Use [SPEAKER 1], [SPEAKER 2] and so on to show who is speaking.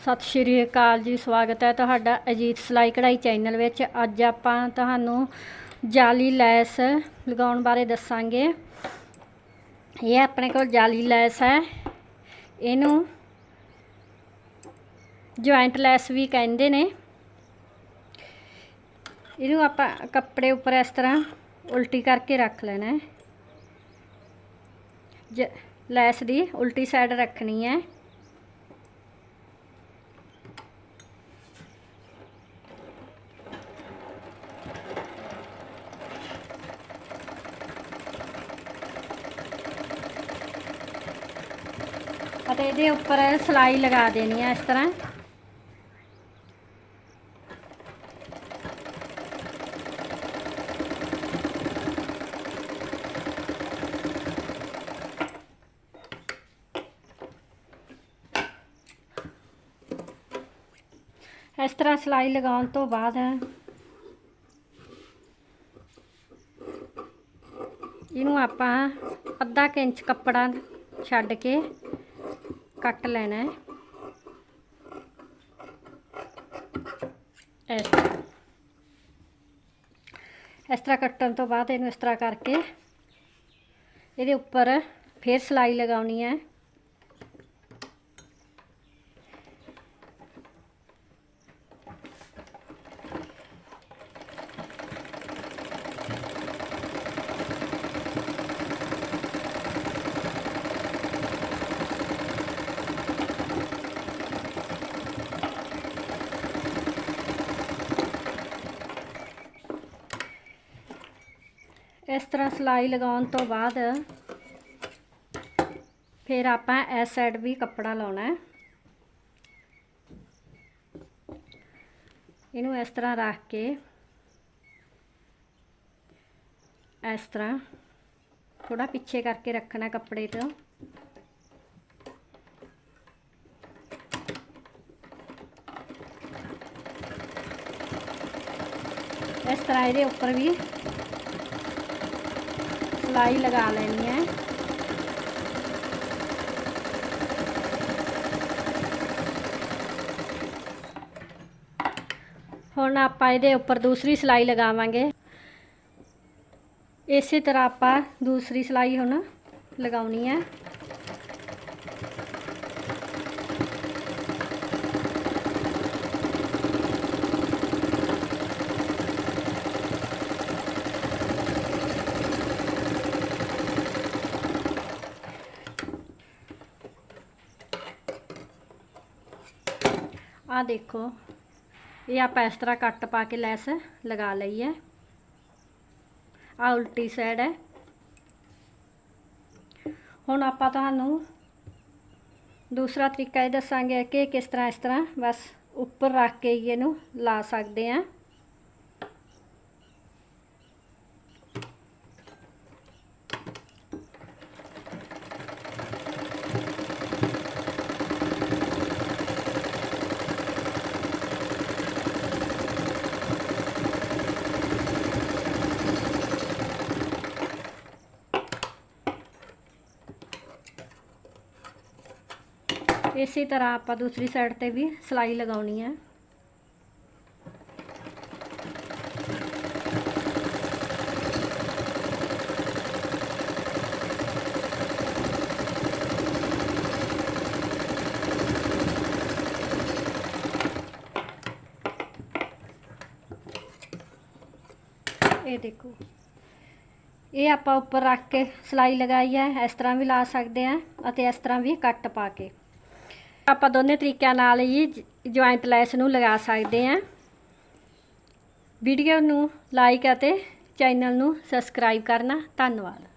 [SPEAKER 1] ਸਤਿ ਸ਼੍ਰੀ ਅਕਾਲ ਜੀ, ਸਵਾਗਤ ਹੈ ਤੁਹਾਡਾ ਅਜੀਤ ਸਿਲਾਈ ਕਢਾਈ ਚੈਨਲ ਵਿੱਚ। ਅੱਜ ਆਪਾਂ ਤੁਹਾਨੂੰ ਜਾਲੀ ਲੈਸ ਲਗਾਉਣ ਬਾਰੇ ਦੱਸਾਂਗੇ। ਇਹ ਆਪਣੇ ਕੋਲ ਜਾਲੀ ਲੈਸ ਹੈ। ਇਹਨੂੰ ਜੁਆਇੰਟ ਲੈਸ ਵੀ ਕਹਿੰਦੇ ਨੇ। ਇਹਨੂੰ ਆਪਾਂ ਕੱਪੜੇ ਉੱਪਰ ਇਸ ਤਰ੍ਹਾਂ ਉਲਟੀ ਕਰਕੇ ਰੱਖ ਲੈਣਾ ਹੈ। ਜ, ਲੈਸ ਦੀ ਉਲਟੀ ਸਾਈਡ ਰੱਖਣੀ ਹੈ। ਅਤੇ ਇਹਦੇ ਉੱਪਰ ਸਲਾਈ ਲਗਾ ਦੇਣੀ ਹੈ ਇਸ ਤਰ੍ਹਾਂ। ਇਸ ਤਰ੍ਹਾਂ ਸਲਾਈ ਲਗਾਉਣ ਤੋਂ ਬਾਅਦ ਇਹਨੂੰ ਆਪਾਂ ਅੱਧਾ ਕੁ ਇੰਚ ਕੱਪੜਾ ਛੱਡ ਕੇ ਕੱਟ ਲੈਣਾ ਹੈ। ਇਸ ਤਰ੍ਹਾਂ। ਇਸ ਤਰ੍ਹਾਂ ਕੱਟਣ ਤੋਂ ਬਾਅਦ ਇਹਨੂੰ ਇਸ ਤਰ੍ਹਾਂ ਕਰਕੇ ਇਹਦੇ ਉੱਪਰ ਫੇਰ ਸਲਾਈ ਲਗਾਉਣੀ ਹੈ। ਇਸ ਤਰ੍ਹਾਂ ਸਲਾਈ ਲਗਾਉਣ ਤੋਂ ਬਾਅਦ ਫਿਰ ਆਪਾਂ ਇਸ ਸਾਈਡ ਵੀ ਕੱਪੜਾ ਲਾਉਣਾ ਹੈ। ਇਹਨੂੰ ਇਸ ਤਰ੍ਹਾਂ ਰੱਖ ਕੇ ਇਸ ਤਰ੍ਹਾਂ ਥੋੜਾ ਪਿੱਛੇ ਕਰਕੇ ਰੱਖਣਾ ਕੱਪੜੇ ਤੋਂ। ਇਸ ਤਰ੍ਹਾਂ ਇਹਦੇ ਉੱਪਰ ਵੀ ਸਲਾਈ ਲਗਾ ਲੈਣੀ ਹੈ। ਹੁਣ ਆਪਾਂ ਇਹਦੇ ਉੱਪਰ ਦੂਸਰੀ ਸਲਾਈ ਲਗਾਵਾਂਗੇ। ਇਸੇ ਤਰ੍ਹਾਂ ਆਪਾਂ ਦੂਸਰੀ ਸਲਾਈ ਹੁਣ ਲਗਾਉਣੀ ਹੈ। ਆ ਦੇਖੋ। ਇਹ ਆਪਾਂ ਇਸ ਤਰ੍ਹਾਂ ਕੱਟ ਪਾ ਕੇ ਲੈਸ ਲਗਾ ਲਈ ਹੈ। ਆ ਉਲਟੀ ਸਾਈਡ ਹੈ। ਹੁਣ ਆਪਾਂ ਤੁਹਾਨੂੰ ਦੂਸਰਾ ਤਰੀਕਾ ਇਹ ਦੱਸਾਂਗੇ ਕਿ ਕਿਸ ਤਰ੍ਹਾਂ ਇਸ ਤਰ੍ਹਾਂ ਬਸ ਉੱਪਰ ਰੱਖ ਕੇ ਹੀ ਇਹਨੂੰ ਲਾ ਸਕਦੇ ਆ ਇਸੇ ਤਰ੍ਹਾਂ ਆਪਾਂ ਦੂਸਰੀ ਸਾਈਡ ਤੇ ਵੀ ਸਲਾਈ ਲਗਾਉਣੀ ਹੈ। ਇਹ ਦੇਖੋ। ਇਹ ਆਪਾਂ ਉੱਪਰ ਰੱਖ ਕੇ ਸਲਾਈ ਲਗਾਈ ਹੈ। ਇਸ ਤਰ੍ਹਾਂ ਵੀ ਲਾ ਸਕਦੇ ਆ ਅਤੇ ਇਸ ਤਰ੍ਹਾਂ ਵੀ ਕੱਟ ਪਾ ਕੇ। ਆਪਾਂ ਦੋਨੇ ਤਰੀਕਿਆਂ ਨਾਲ ਹੀ ਜੁਆਇੰਟ ਲੈਸ ਨੂੰ ਲਗਾ ਸਕਦੇ ਹਾਂ। ਵੀਡੀਓ ਨੂੰ ਲਾਈਕ ਅਤੇ ਚੈਨਲ ਨੂੰ ਸਬਸਕ੍ਰਾਈਬ ਕਰਨਾ। ਧੰਨਵਾਦ।